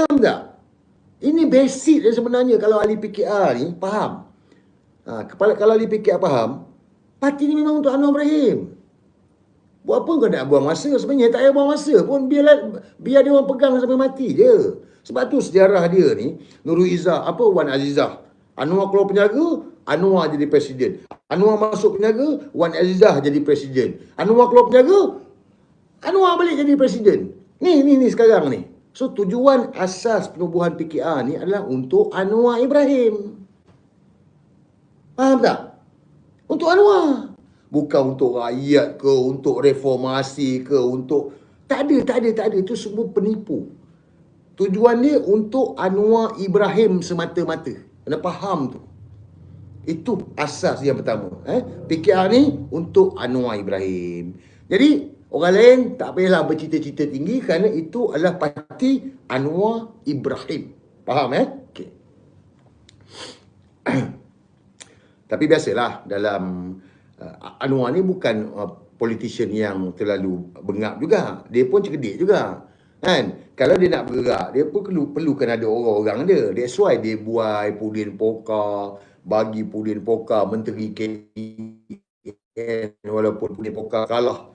Faham tak? Ini basic dia sebenarnya kalau ahli PKR ni faham. Ha, kepala kalau ahli PKR faham, parti ni memang untuk Anwar Ibrahim. Buat apa kau nak buang masa sebenarnya? Tak payah buang masa pun biarlah biar dia orang pegang sampai mati je. Sebab tu sejarah dia ni, Nurul Izzah, apa Wan Azizah. Anwar keluar penjara, Anwar jadi presiden. Anwar masuk penjara, Wan Azizah jadi presiden. Anwar keluar penjara, Anwar balik jadi presiden. Ni, ni, ni sekarang ni. So tujuan asas penubuhan PKR ni adalah untuk Anwar Ibrahim. Faham tak? Untuk Anwar. Bukan untuk rakyat ke, untuk reformasi ke, untuk... Tak ada, tak ada, tak ada. Itu semua penipu. Tujuan dia untuk Anwar Ibrahim semata-mata. Anda faham tu? Itu asas yang pertama. Eh? PKR ni untuk Anwar Ibrahim. Jadi, Orang lain tak payahlah bercita-cita tinggi kerana itu adalah parti Anwar Ibrahim. Faham eh? Okey. Tapi biasalah dalam uh, Anwar ni bukan uh, politician yang terlalu bengap juga. Dia pun cerdik juga. Kan? Kalau dia nak bergerak, dia pun perlu perlukan ada orang-orang dia. That's why dia buai Pudin Poka, bagi Pudin Poka menteri KN walaupun Pudin Poka kalah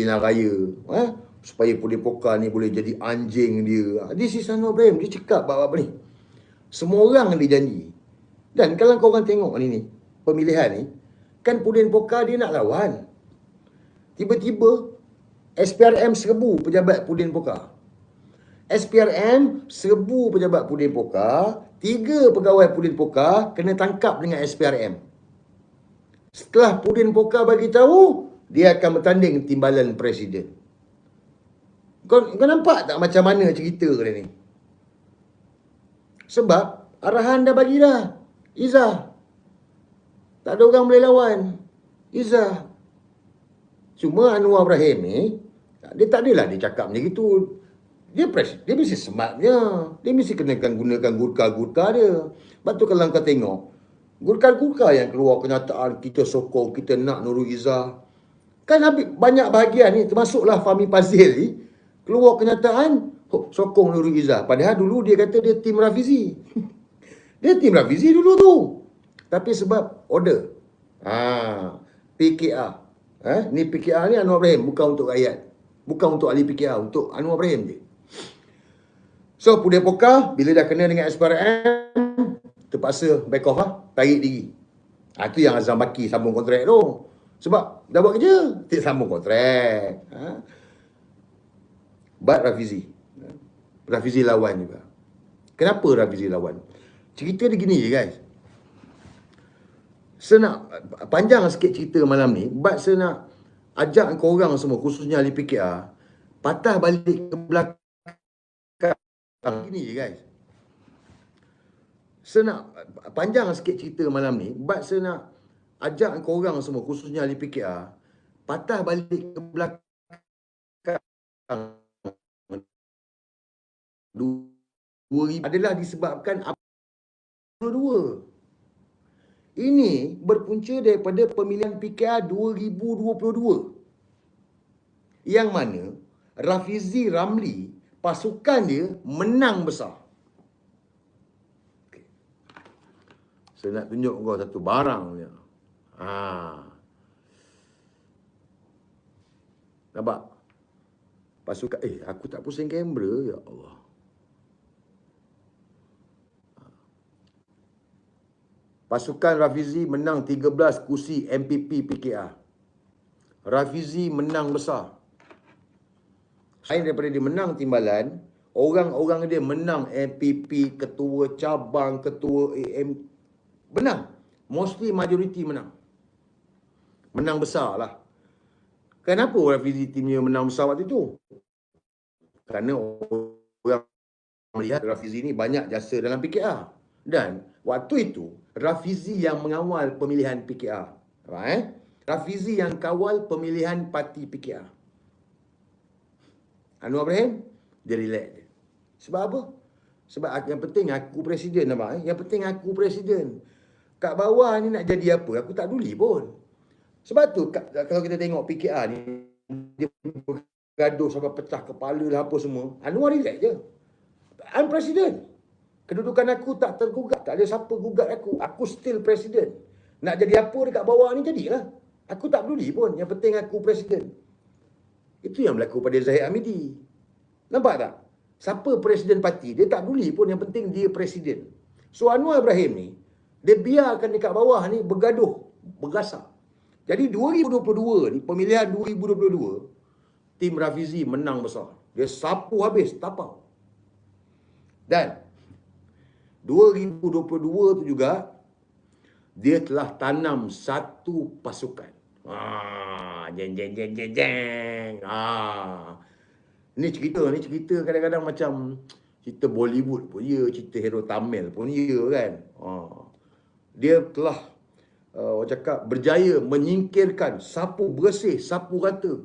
pilihan raya. Eh? supaya Pudin Poka ni boleh jadi anjing dia. This is Anwar Ibrahim dia cakap apa-apa ni? Semua orang dia janji. Dan kalau kau orang tengok ni ni pemilihan ni kan Pudin Poka dia nak lawan. Tiba-tiba SPRM serbu pejabat Pudin Poka SPRM serbu pejabat Pudin Poka tiga pegawai Pudin Poka kena tangkap dengan SPRM setelah Pudin Poka bagi tahu dia akan bertanding timbalan presiden. Kau, kau nampak tak macam mana cerita dia ni? Sebab arahan dah bagi dah. Izzah. Tak ada orang boleh lawan. Izzah. Cuma Anwar Ibrahim ni, dia tak adalah dia cakap macam itu. Dia pres, dia mesti sematnya. Dia mesti kenakan gunakan gurka-gurka dia. Sebab tu kalau kau tengok, gurka-gurka yang keluar kenyataan kita sokong, kita nak Nurul Izzah. Kan habis banyak bahagian ni termasuklah Fahmi Fazil ni keluar kenyataan oh, sokong Nurul Izzah. Padahal dulu dia kata dia tim Rafizi. dia tim Rafizi dulu tu. Tapi sebab order. Ha, PKR. Eh, ni PKR ni Anwar Ibrahim bukan untuk rakyat. Bukan untuk ahli PKR, untuk Anwar Ibrahim je. So, Pudia Poka, bila dah kena dengan SPRM, terpaksa back off lah, tarik diri. Ha, itu yang Azam Baki sambung kontrak tu. Sebab dah buat kerja, tidak sambung kontrak. Ha? But Rafizi. Rafizi lawan juga. Kenapa Rafizi lawan? Cerita dia gini je guys. Saya nak panjang sikit cerita malam ni. But saya nak ajak kau orang semua, khususnya ahli PKR, patah balik ke belakang. Gini je guys. Saya nak panjang sikit cerita malam ni. But saya nak ajak kau orang semua khususnya ahli PKR patah balik ke belakang. Dua adalah disebabkan dua ini berpunca daripada pemilihan PKR 2022 yang mana Rafizi Ramli pasukan dia menang besar. Saya nak tunjuk kau satu barang ni Ha. Nampak? Pasukan, eh aku tak pusing kamera, ya Allah. Pasukan Rafizi menang 13 kursi MPP PKR. Rafizi menang besar. Selain daripada dia menang timbalan, orang-orang dia menang MPP, ketua cabang, ketua AM. Menang. Mostly majoriti menang menang besar lah. Kenapa Rafizi timnya menang besar waktu itu? Kerana orang melihat Rafizi ni banyak jasa dalam PKR. Dan waktu itu, Rafizi yang mengawal pemilihan PKR. Right? Rafizi yang kawal pemilihan parti PKR. Anwar Ibrahim, dia relax dia. Sebab apa? Sebab yang penting aku presiden nampak. Eh? Yang penting aku presiden. Kat bawah ni nak jadi apa? Aku tak duli pun. Sebab tu kalau kita tengok PKR ni dia bergaduh sampai pecah kepala lah apa semua. Anwar relax je. I'm president. Kedudukan aku tak tergugat. Tak ada siapa gugat aku. Aku still president. Nak jadi apa dekat bawah ni jadilah. Aku tak peduli pun. Yang penting aku presiden. Itu yang berlaku pada Zahid Hamidi. Nampak tak? Siapa presiden parti, dia tak peduli pun. Yang penting dia presiden. So Anwar Ibrahim ni, dia biarkan dekat bawah ni bergaduh, bergasak. Jadi 2022 ni, pemilihan 2022, tim Rafizi menang besar. Dia sapu habis, tapau. Dan 2022 tu juga dia telah tanam satu pasukan. Ah, jeng jeng jeng jeng jeng. Ah. Ni cerita, ni cerita kadang-kadang macam cerita Bollywood pun ya, cerita hero Tamil pun ya kan. Ah. Dia telah uh, orang cakap berjaya menyingkirkan sapu bersih, sapu rata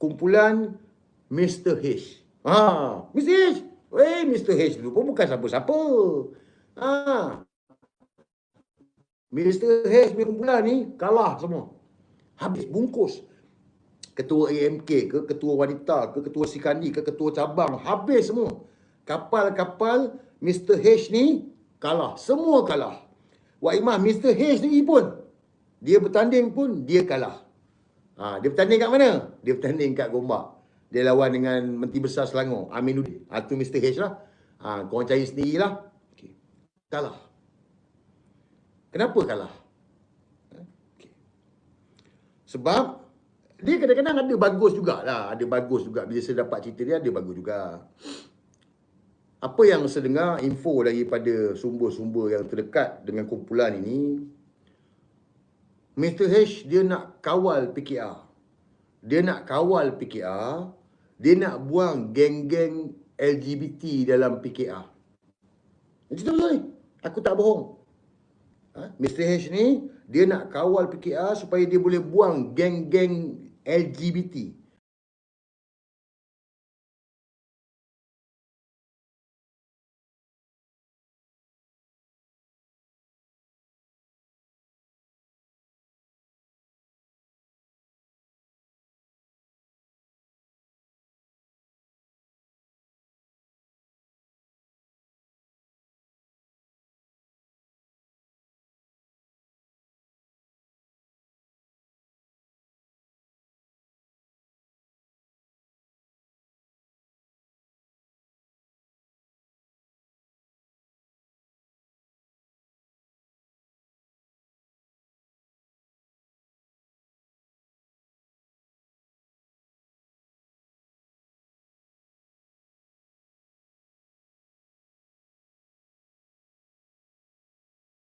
kumpulan Mr. H. Ah, Mr. H. Weh, Mr. H dulu pun bukan siapa-siapa. Ha. Mr. H punya kumpulan ni kalah semua. Habis bungkus. Ketua AMK ke, ketua wanita ke, ketua Sikandi ke, ketua cabang. Habis semua. Kapal-kapal Mr. H ni kalah. Semua kalah. Wak Imah Mr. H ni pun. Dia bertanding pun dia kalah. Ha, dia bertanding kat mana? Dia bertanding kat Gombak. Dia lawan dengan Menteri Besar Selangor, Aminuddin. Ha, tu Mr. H lah. Ha, korang cari sendirilah kalah. Kenapa kalah? Okay. Sebab dia kadang-kadang ada bagus jugalah. Ada bagus juga. Bila saya dapat cerita dia, ada bagus juga. Apa yang saya dengar info daripada sumber-sumber yang terdekat dengan kumpulan ini, Mr. H dia nak kawal PKR. Dia nak kawal PKR. Dia nak buang geng-geng LGBT dalam PKR. Cerita betul ni. Aku tak bohong. Ha? Mr. H ni, dia nak kawal PKR supaya dia boleh buang geng-geng LGBT.